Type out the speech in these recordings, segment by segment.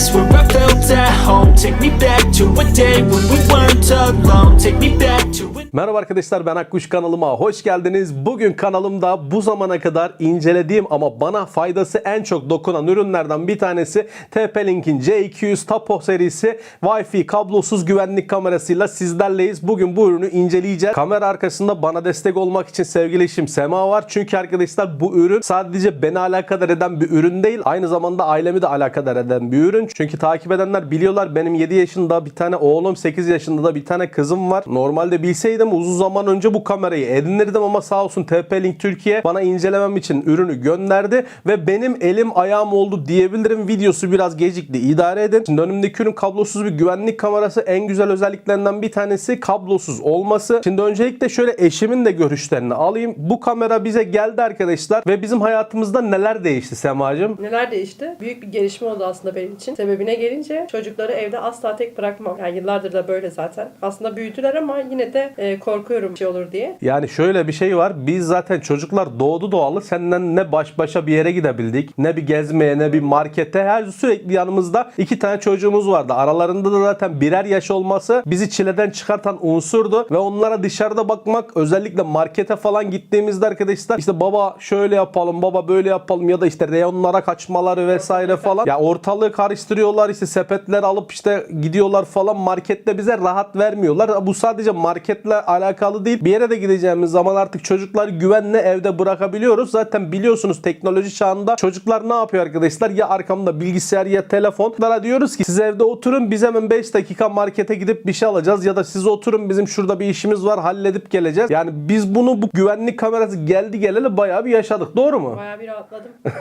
place where I felt at home. Take me back to a day when we weren't alone. Take me back to Merhaba arkadaşlar ben Akkuş kanalıma hoş geldiniz. Bugün kanalımda bu zamana kadar incelediğim ama bana faydası en çok dokunan ürünlerden bir tanesi TP-Link'in C200 Tapo serisi Wi-Fi kablosuz güvenlik kamerasıyla sizlerleyiz. Bugün bu ürünü inceleyeceğiz. Kamera arkasında bana destek olmak için sevgili eşim Sema var. Çünkü arkadaşlar bu ürün sadece beni alakadar eden bir ürün değil. Aynı zamanda ailemi de alakadar eden bir ürün. Çünkü takip edenler biliyorlar benim 7 yaşında bir tane oğlum 8 yaşında da bir tane kızım var. Normalde bilseydim uzun zaman önce bu kamerayı edinirdim ama sağ olsun TP-Link Türkiye bana incelemem için ürünü gönderdi ve benim elim ayağım oldu diyebilirim. Videosu biraz gecikti. idare edin. Şimdi önümdeki ürün kablosuz bir güvenlik kamerası. En güzel özelliklerinden bir tanesi kablosuz olması. Şimdi öncelikle şöyle eşimin de görüşlerini alayım. Bu kamera bize geldi arkadaşlar ve bizim hayatımızda neler değişti Semacığım? Neler değişti? Büyük bir gelişme oldu aslında benim için. Sebebine gelince çocukları evde asla tek bırakmam. Yani yıllardır da böyle zaten. Aslında büyüdüler ama yine de e, korkuyorum bir şey olur diye. Yani şöyle bir şey var. Biz zaten çocuklar doğdu doğalı senden ne baş başa bir yere gidebildik. Ne bir gezmeye ne bir markete. Her sürekli yanımızda iki tane çocuğumuz vardı. Aralarında da zaten birer yaş olması bizi çileden çıkartan unsurdu. Ve onlara dışarıda bakmak özellikle markete falan gittiğimizde arkadaşlar işte baba şöyle yapalım baba böyle yapalım ya da işte reyonlara kaçmaları vesaire falan. Ya ortalığı karıştırıyorlar işte sepetler alıp işte gidiyorlar falan markette bize rahat vermiyorlar. Bu sadece marketle alakalı değil. Bir yere de gideceğimiz zaman artık çocukları güvenle evde bırakabiliyoruz. Zaten biliyorsunuz teknoloji çağında çocuklar ne yapıyor arkadaşlar? Ya arkamda bilgisayar ya telefon. Onlara diyoruz ki siz evde oturun biz hemen 5 dakika markete gidip bir şey alacağız ya da siz oturun bizim şurada bir işimiz var halledip geleceğiz. Yani biz bunu bu güvenlik kamerası geldi geleli bayağı bir yaşadık. Doğru mu? Bayağı bir rahatladım.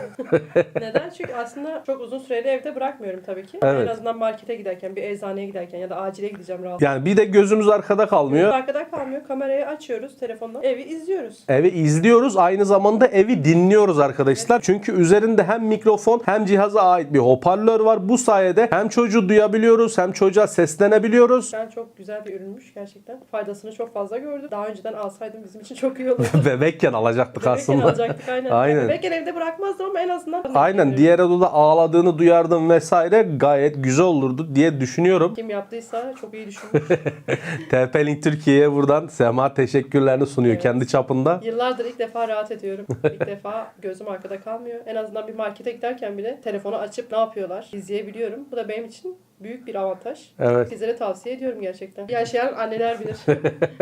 Neden? Çünkü aslında çok uzun süreli evde bırakmıyorum tabii ki. Evet. En azından markete giderken, bir eczaneye giderken ya da acile gideceğim rahat. Yani bir de gözümüz arkada kalmıyor. Arkada kalmıyor. Kamerayı açıyoruz telefonla. Evi izliyoruz. Evi izliyoruz aynı zamanda evi dinliyoruz arkadaşlar. Çünkü üzerinde hem mikrofon hem cihaza ait bir hoparlör var. Bu sayede hem çocuğu duyabiliyoruz hem çocuğa seslenebiliyoruz. Yani çok güzel bir ürünmüş gerçekten. Faydasını çok fazla gördüm. Daha önceden alsaydım bizim için çok iyi olurdu. Bebekken alacaktık Bebekken aslında. alacaktık aynen. Aynen. Bebekken evde bırakmazdım ama en azından. Aynen diğer odada ağladığını duyardım vesaire gayet güzel olurdu diye düşünüyorum. Kim yaptıysa çok iyi düşünmüş. TP-Link Türkiye'ye buradan Sema teşekkürlerini sunuyor Evet. kendi çapında. Yıllardır ilk defa rahat ediyorum. İlk defa gözüm arkada kalmıyor. En azından bir markete giderken bile telefonu açıp ne yapıyorlar izleyebiliyorum. Bu da benim için büyük bir avantaj. Evet. Sizlere tavsiye ediyorum gerçekten. Yaşayan anneler bilir.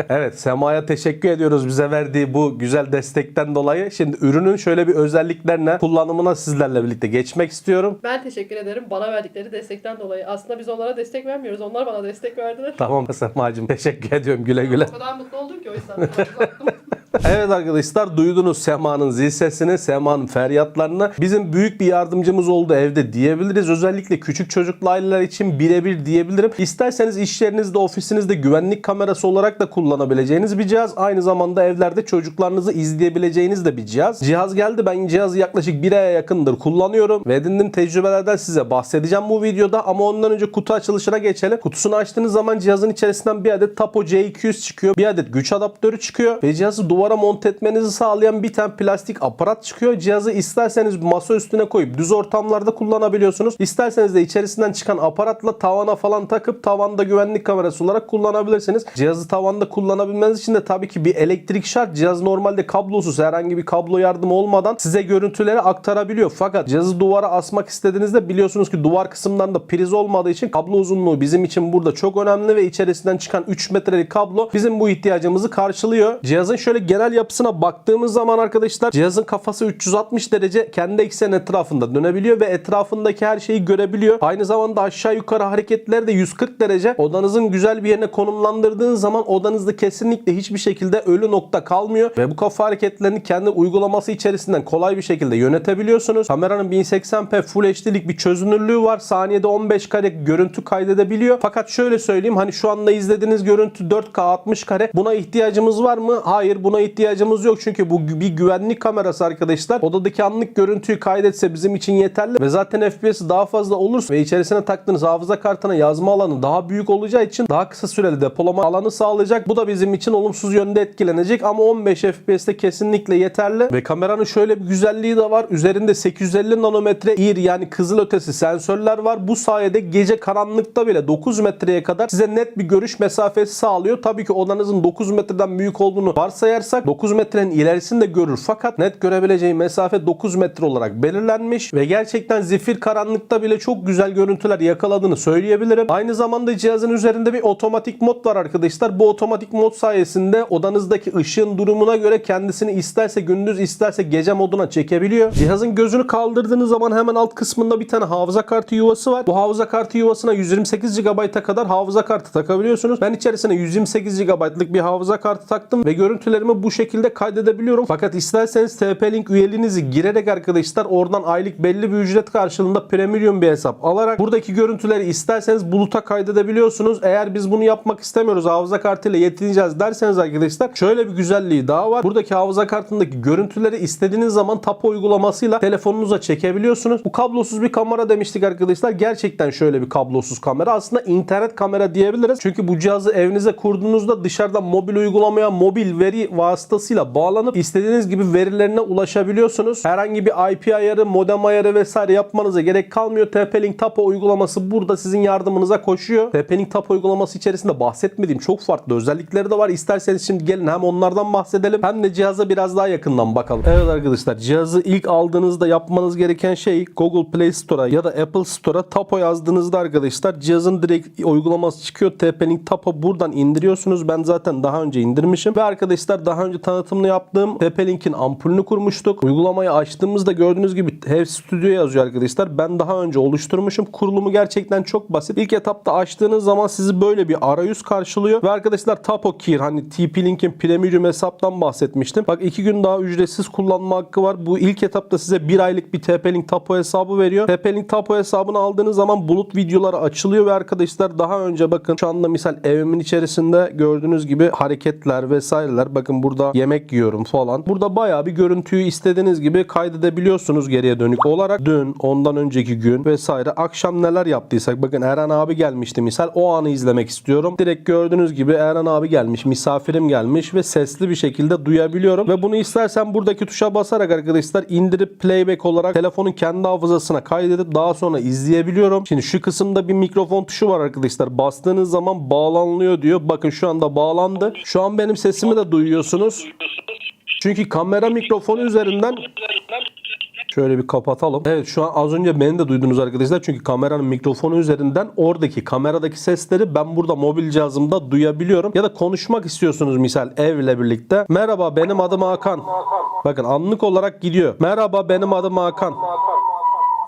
Evet Sema'ya teşekkür ediyoruz bize verdiği bu güzel destekten dolayı. Şimdi ürünün şöyle bir özelliklerine, kullanımına sizlerle birlikte geçmek istiyorum. ben teşekkür ederim bana verdikleri destekten dolayı. Aslında biz onlara destek vermiyoruz. Onlar bana destek verdiler. Tamam Sema'cığım teşekkür ediyorum güle güle. O kadar mutlu oldum ki o yüzden. Evet arkadaşlar duydunuz Sema'nın zil sesini, Sema'nın feryatlarını. Bizim büyük bir yardımcımız oldu evde diyebiliriz. Özellikle küçük çocuklu aileler için birebir diyebilirim. İsterseniz iş yerinizde, ofisinizde güvenlik kamerası olarak da kullanabileceğiniz bir cihaz. Aynı zamanda evlerde çocuklarınızı izleyebileceğiniz de bir cihaz. Cihaz geldi. Ben cihazı yaklaşık bir aya yakındır kullanıyorum. Ve edindiğim tecrübelerden size bahsedeceğim bu videoda. Ama ondan önce kutu açılışına geçelim. Kutusunu açtığınız zaman cihazın içerisinden bir adet Tapo C200 çıkıyor. Bir adet güç adaptörü çıkıyor. Ve cihazı duvara monte etmenizi sağlayan bir tane plastik aparat çıkıyor. Cihazı isterseniz masa üstüne koyup düz ortamlarda kullanabiliyorsunuz. İsterseniz de içerisinden çıkan aparatla tavana falan takıp tavanda güvenlik kamerası olarak kullanabilirsiniz. Cihazı tavanda kullanabilmeniz için de tabii ki bir elektrik şart. Cihaz normalde kablosuz herhangi bir kablo yardımı olmadan size görüntüleri aktarabiliyor. Fakat cihazı duvara asmak istediğinizde biliyorsunuz ki duvar kısımdan da priz olmadığı için kablo uzunluğu bizim için burada çok önemli ve içerisinden çıkan 3 metrelik kablo bizim bu ihtiyacımızı karşılıyor. Cihazın şöyle genel yapısına baktığımız zaman arkadaşlar cihazın kafası 360 derece kendi eksen etrafında dönebiliyor ve etrafındaki her şeyi görebiliyor. Aynı zamanda aşağı yukarı hareketleri de 140 derece. Odanızın güzel bir yerine konumlandırdığınız zaman odanızda kesinlikle hiçbir şekilde ölü nokta kalmıyor ve bu kafa hareketlerini kendi uygulaması içerisinden kolay bir şekilde yönetebiliyorsunuz. Kameranın 1080p Full HD'lik bir çözünürlüğü var. Saniyede 15 kare görüntü kaydedebiliyor. Fakat şöyle söyleyeyim hani şu anda izlediğiniz görüntü 4K 60 kare. Buna ihtiyacımız var mı? Hayır buna ihtiyacımız yok. Çünkü bu bir güvenlik kamerası arkadaşlar. Odadaki anlık görüntüyü kaydetse bizim için yeterli. Ve zaten FPS'i daha fazla olursa ve içerisine taktığınız hafıza kartına yazma alanı daha büyük olacağı için daha kısa süreli depolama alanı sağlayacak. Bu da bizim için olumsuz yönde etkilenecek ama 15 FPS'te kesinlikle yeterli. Ve kameranın şöyle bir güzelliği de var. Üzerinde 850 nanometre IR yani kızılötesi sensörler var. Bu sayede gece karanlıkta bile 9 metreye kadar size net bir görüş mesafesi sağlıyor. Tabii ki odanızın 9 metreden büyük olduğunu varsayarsak 9 metrenin ilerisini de görür. Fakat net görebileceği mesafe 9 metre olarak belirlenmiş ve gerçekten zifir karanlıkta bile çok güzel görüntüler yakaladığını söyleyebilirim. Aynı zamanda cihazın üzerinde bir otomatik mod var arkadaşlar. Bu otomatik mod sayesinde odanızdaki ışığın durumuna göre kendisini isterse gündüz isterse gece moduna çekebiliyor. Cihazın gözünü kaldırdığınız zaman hemen alt kısmında bir tane hafıza kartı yuvası var. Bu hafıza kartı yuvasına 128 GB'a kadar hafıza kartı takabiliyorsunuz. Ben içerisine 128 GB'lık bir hafıza kartı taktım ve görüntülerimi bu şekilde kaydedebiliyorum. Fakat isterseniz TP-Link üyeliğinizi girerek arkadaşlar oradan aylık belli bir ücret karşılığında premium bir hesap alarak buradaki görüntüleri isterseniz buluta kaydedebiliyorsunuz. Eğer biz bunu yapmak istemiyoruz hafıza kartıyla yetineceğiz derseniz arkadaşlar şöyle bir güzelliği daha var. Buradaki hafıza kartındaki görüntüleri istediğiniz zaman Tapo uygulamasıyla telefonunuza çekebiliyorsunuz. Bu kablosuz bir kamera demiştik arkadaşlar. Gerçekten şöyle bir kablosuz kamera. Aslında internet kamera diyebiliriz. Çünkü bu cihazı evinize kurduğunuzda dışarıdan mobil uygulamaya mobil veri vasıtasıyla bağlanıp istediğiniz gibi verilerine ulaşabiliyorsunuz. Herhangi bir IP ayarı, modem ayarı vesaire yapmanıza gerek kalmıyor. TP-Link Tapo uygulaması burada sizin yardımınıza koşuyor. TP-Link Tapo uygulaması içerisinde bahsetmediğim çok farklı özellikleri de var. İsterseniz şimdi gelin hem onlardan bahsedelim hem de cihaza biraz daha yakından bakalım. Evet arkadaşlar cihazı ilk aldığınızda yapmanız gereken şey Google Play Store'a ya da Apple Store'a Tapo yazdığınızda arkadaşlar cihazın direkt uygulaması çıkıyor. TP-Link Tapo buradan indiriyorsunuz. Ben zaten daha önce indirmişim. Ve arkadaşlar daha önce tanıtımını yaptığım TP-Link'in ampulünü kurmuştuk. Uygulamayı açtığımızda gördüğünüz gibi Hev Studio yazıyor arkadaşlar. Ben daha önce oluşturmuşum. Kurulumu gerçekten çok basit. İlk etapta açtığınız zaman sizi böyle bir arayüz karşılıyor. Ve arkadaşlar Tapo Keyer hani TP-Link'in premium hesaptan bahsetmiştim. Bak iki gün daha ücretsiz kullanma hakkı var. Bu ilk etapta size bir aylık bir TP-Link Tapo hesabı veriyor. TP-Link Tapo hesabını aldığınız zaman bulut videoları açılıyor ve arkadaşlar daha önce bakın şu anda misal evimin içerisinde gördüğünüz gibi hareketler vesaireler. Bakın burada yemek yiyorum falan. Burada bayağı bir görüntüyü istediğiniz gibi kaydedebiliyorsunuz geriye dönük olarak. Dün, ondan önceki gün vesaire akşam neler yaptıysak bakın Eren abi gelmişti misal o anı izlemek istiyorum. Direkt gördüğünüz gibi Eren abi gelmiş, misafirim gelmiş ve sesli bir şekilde duyabiliyorum. Ve bunu istersen buradaki tuşa basarak arkadaşlar indirip playback olarak telefonun kendi hafızasına kaydedip daha sonra izleyebiliyorum. Şimdi şu kısımda bir mikrofon tuşu var arkadaşlar. Bastığınız zaman bağlanılıyor diyor. Bakın şu anda bağlandı. Şu an benim sesimi de duyuyorsunuz. Çünkü kamera mikrofonu üzerinden Şöyle bir kapatalım. Evet şu an az önce beni de duydunuz arkadaşlar. Çünkü kameranın mikrofonu üzerinden oradaki kameradaki sesleri ben burada mobil cihazımda duyabiliyorum. Ya da konuşmak istiyorsunuz misal evle birlikte. Merhaba benim adım Hakan. Bakın anlık olarak gidiyor. Merhaba benim adım Hakan.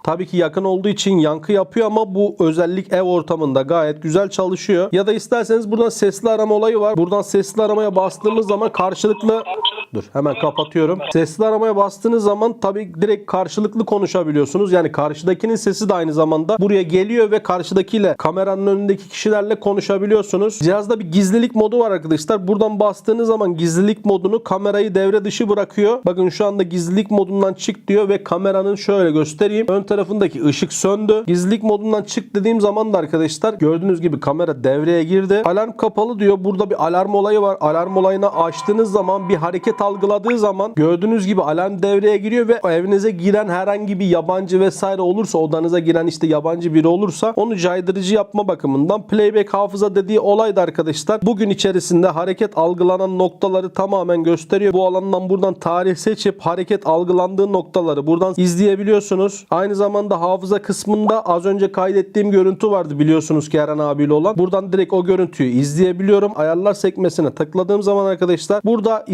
Tabii ki yakın olduğu için yankı yapıyor ama bu özellik ev ortamında gayet güzel çalışıyor. Ya da isterseniz buradan sesli arama olayı var. Buradan sesli aramaya bastığımız zaman karşılıklı Dur hemen kapatıyorum. Sesli aramaya bastığınız zaman tabii direkt karşılıklı konuşabiliyorsunuz. Yani karşıdakinin sesi de aynı zamanda buraya geliyor ve karşıdakiyle kameranın önündeki kişilerle konuşabiliyorsunuz. Cihazda bir gizlilik modu var arkadaşlar. Buradan bastığınız zaman gizlilik modunu kamerayı devre dışı bırakıyor. Bakın şu anda gizlilik modundan çık diyor ve kameranın şöyle göstereyim. Ön tarafındaki ışık söndü. Gizlilik modundan çık dediğim zaman da arkadaşlar gördüğünüz gibi kamera devreye girdi. Alarm kapalı diyor. Burada bir alarm olayı var. Alarm olayını açtığınız zaman bir hareket algıladığı zaman gördüğünüz gibi alarm devreye giriyor ve evinize giren herhangi bir yabancı vesaire olursa odanıza giren işte yabancı biri olursa onu caydırıcı yapma bakımından playback hafıza dediği olay da arkadaşlar bugün içerisinde hareket algılanan noktaları tamamen gösteriyor. Bu alandan buradan tarih seçip hareket algılandığı noktaları buradan izleyebiliyorsunuz. Aynı zamanda hafıza kısmında az önce kaydettiğim görüntü vardı biliyorsunuz ki Eren abiyle olan. Buradan direkt o görüntüyü izleyebiliyorum. Ayarlar sekmesine tıkladığım zaman arkadaşlar burada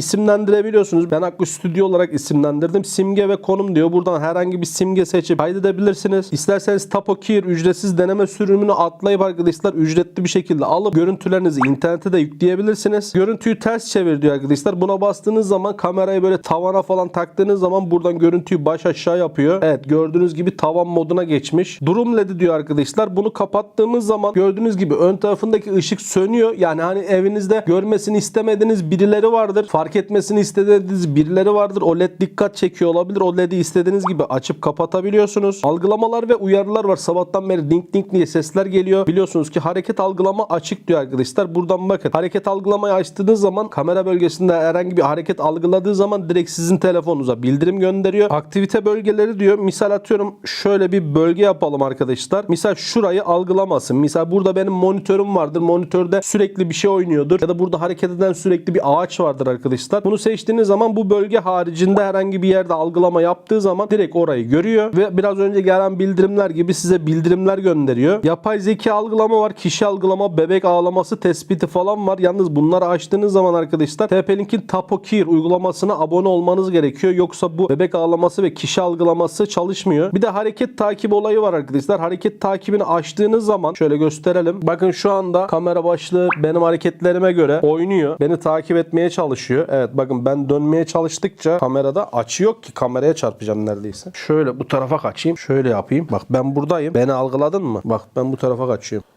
isimlendirebiliyorsunuz. Ben Akku Stüdyo olarak isimlendirdim. Simge ve konum diyor. Buradan herhangi bir simge seçip kaydedebilirsiniz. İsterseniz Tapo Keyer ücretsiz deneme sürümünü atlayıp arkadaşlar ücretli bir şekilde alıp görüntülerinizi internete de yükleyebilirsiniz. Görüntüyü ters çevir diyor arkadaşlar. Buna bastığınız zaman kamerayı böyle tavana falan taktığınız zaman buradan görüntüyü baş aşağı yapıyor. Evet gördüğünüz gibi tavan moduna geçmiş. Durum ledi diyor arkadaşlar. Bunu kapattığımız zaman gördüğünüz gibi ön tarafındaki ışık sönüyor. Yani hani evinizde görmesini istemediğiniz birileri vardır. Fark etmesini istediğiniz birileri vardır. O led dikkat çekiyor olabilir. O led'i istediğiniz gibi açıp kapatabiliyorsunuz. Algılamalar ve uyarılar var. Sabahtan beri ding ding diye sesler geliyor. Biliyorsunuz ki hareket algılama açık diyor arkadaşlar. Buradan bakın. Hareket algılamayı açtığınız zaman kamera bölgesinde herhangi bir hareket algıladığı zaman direkt sizin telefonunuza bildirim gönderiyor. Aktivite bölgeleri diyor. Misal atıyorum şöyle bir bölge yapalım arkadaşlar. Misal şurayı algılamasın. Misal burada benim monitörüm vardır. Monitörde sürekli bir şey oynuyordur. Ya da burada hareket eden sürekli bir ağaç vardır arkadaşlar. Bunu seçtiğiniz zaman bu bölge haricinde herhangi bir yerde algılama yaptığı zaman direkt orayı görüyor ve biraz önce gelen bildirimler gibi size bildirimler gönderiyor. Yapay zeka algılama var, kişi algılama, bebek ağlaması tespiti falan var. Yalnız bunları açtığınız zaman arkadaşlar TP-Link'in Tapokir uygulamasına abone olmanız gerekiyor. Yoksa bu bebek ağlaması ve kişi algılaması çalışmıyor. Bir de hareket takip olayı var arkadaşlar. Hareket takibini açtığınız zaman şöyle gösterelim. Bakın şu anda kamera başlığı benim hareketlerime göre oynuyor. Beni takip etmeye çalışıyor. Evet bakın ben dönmeye çalıştıkça kamerada açı yok ki kameraya çarpacağım neredeyse. Şöyle bu tarafa kaçayım. Şöyle yapayım. Bak ben buradayım. Beni algıladın mı? Bak ben bu tarafa kaçıyorum.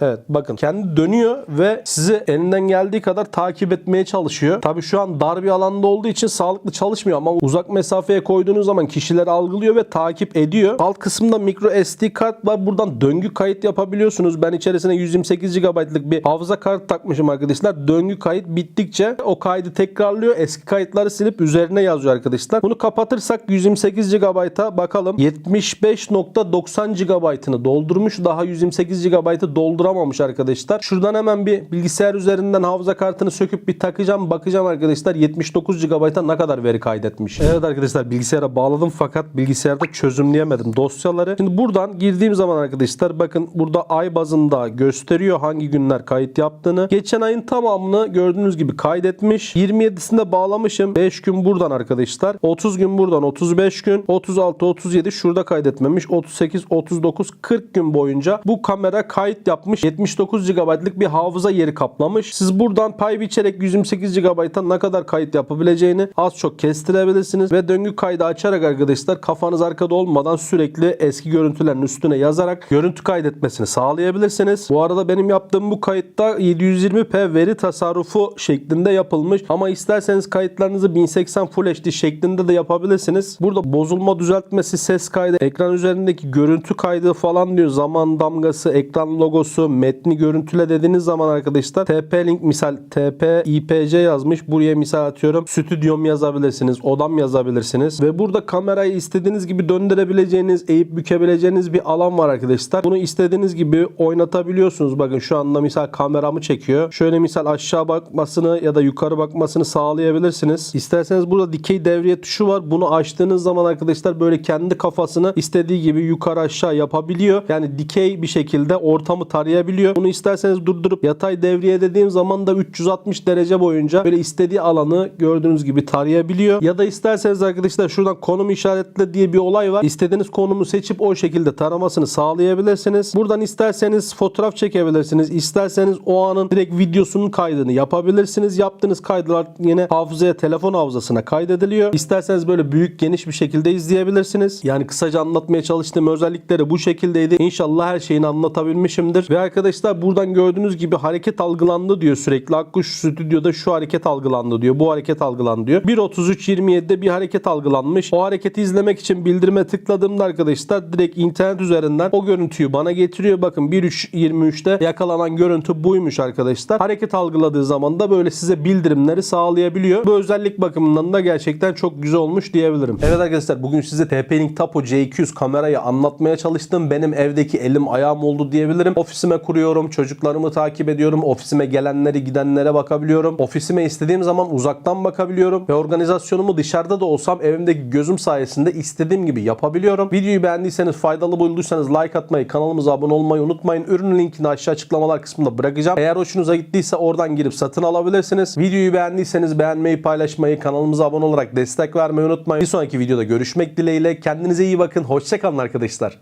Evet bakın kendi dönüyor ve sizi elinden geldiği kadar takip etmeye çalışıyor. Tabii şu an dar bir alanda olduğu için sağlıklı çalışmıyor ama uzak mesafeye koyduğunuz zaman kişileri algılıyor ve takip ediyor. Alt kısımda micro SD kart var. Buradan döngü kayıt yapabiliyorsunuz. Ben içerisine 128 GB'lık bir hafıza kartı takmışım arkadaşlar. Döngü kayıt bittikçe o kaydı tekrarlıyor. Eski kayıtları silip üzerine yazıyor arkadaşlar. Bunu kapatırsak 128 GB'a bakalım. 75.90 GB'ını doldurmuş. Daha 128 GB'ı dolduramamış arkadaşlar. Şuradan hemen bir bilgisayar üzerinden hafıza kartını söküp bir takacağım. Bakacağım arkadaşlar 79 GB'a ne kadar veri kaydetmiş. Evet arkadaşlar bilgisayara bağladım fakat bilgisayarda çözümleyemedim dosyaları. Şimdi buradan girdiğim zaman arkadaşlar bakın burada ay bazında gösteriyor hangi günler kayıt yaptığını. Geçen ayın tamamını gördüğünüz gibi kaydetmiş. 27'sinde bağlamışım. 5 gün buradan arkadaşlar. 30 gün buradan 35 gün. 36, 37 şurada kaydetmemiş. 38, 39, 40 gün boyunca bu kamera kayıt yapmış. 79 GB'lık bir hafıza yeri kaplamış. Siz buradan pay biçerek 128 GB'a ne kadar kayıt yapabileceğini az çok kestirebilirsiniz. Ve döngü kaydı açarak arkadaşlar kafanız arkada olmadan sürekli eski görüntülerin üstüne yazarak görüntü kaydetmesini sağlayabilirsiniz. Bu arada benim yaptığım bu kayıtta 720p veri tasarrufu şeklinde yapılmış. Ama isterseniz kayıtlarınızı 1080 Full HD şeklinde de yapabilirsiniz. Burada bozulma düzeltmesi, ses kaydı, ekran üzerindeki görüntü kaydı falan diyor. Zaman damgası, ekran logosu, metni görüntüle dediğiniz zaman arkadaşlar TP-Link misal TP IPC yazmış. Buraya misal atıyorum. Stüdyom yazabilirsiniz. Odam yazabilirsiniz. Ve burada kamerayı istediğiniz gibi döndürebileceğiniz, eğip bükebileceğiniz bir alan var arkadaşlar. Bunu istediğiniz gibi oynatabiliyorsunuz. Bakın şu anda misal kameramı çekiyor. Şöyle misal aşağı bakmasını ya da yukarı bakmasını sağlayabilirsiniz. İsterseniz burada dikey devriye tuşu var. Bunu açtığınız zaman arkadaşlar böyle kendi kafasını istediği gibi yukarı aşağı yapabiliyor. Yani dikey bir şekilde ortamı tarayabiliyor. Bunu isterseniz durdurup yatay devriye dediğim zaman da 360 derece boyunca böyle istediği alanı gördüğünüz gibi tarayabiliyor. Ya da isterseniz arkadaşlar şuradan konum işaretle diye bir olay var. İstediğiniz konumu seçip o şekilde taramasını sağlayabilirsiniz. Buradan isterseniz fotoğraf çekebilirsiniz. İsterseniz o anın direkt videosunun kaydını yapabilirsiniz. Yaptığınız kaydılar yine hafızaya telefon hafızasına kaydediliyor. İsterseniz böyle büyük geniş bir şekilde izleyebilirsiniz. Yani kısaca anlatmaya çalıştığım özellikleri bu şekildeydi. İnşallah her şeyini anlatabilmişimdir. Ve arkadaşlar buradan gördüğünüz gibi hareket algılandı diyor sürekli. Akkuş stüdyoda şu hareket algılandı diyor. Bu hareket algılandı diyor. 1.33.27'de bir hareket algılanmış. O hareketi izlemek için bildirime tıkladığımda arkadaşlar direkt internet üzerinden o görüntüyü bana getiriyor. Bakın 1.23'te yakalanan görüntü buymuş arkadaşlar. Hareket algıladığı zaman da böyle size bildirimleri sağlayabiliyor. Bu özellik bakımından da gerçekten çok güzel olmuş diyebilirim. Evet arkadaşlar bugün size TP-Link Tapo C200 kamerayı anlatmaya çalıştım. Benim evdeki elim ayağım oldu diyebilirim. Ofisime kuruyorum, çocuklarımı takip ediyorum. Ofisime gelenleri gidenlere bakabiliyorum. Ofisime istediğim zaman uzaktan bakabiliyorum. Ve organizasyonumu dışarıda da olsam evimdeki gözüm sayesinde istediğim gibi yapabiliyorum. Videoyu beğendiyseniz, faydalı bulduysanız like atmayı, kanalımıza abone olmayı unutmayın. Ürün linkini aşağı açıklamalar kısmında bırakacağım. Eğer hoşunuza gittiyse oradan girip satın alabilirsiniz. Videoyu beğendiyseniz beğenmeyi, paylaşmayı, kanalımıza abone olarak destek vermeyi unutmayın. Bir sonraki videoda görüşmek dileğiyle. Kendinize iyi bakın. Hoşçakalın arkadaşlar.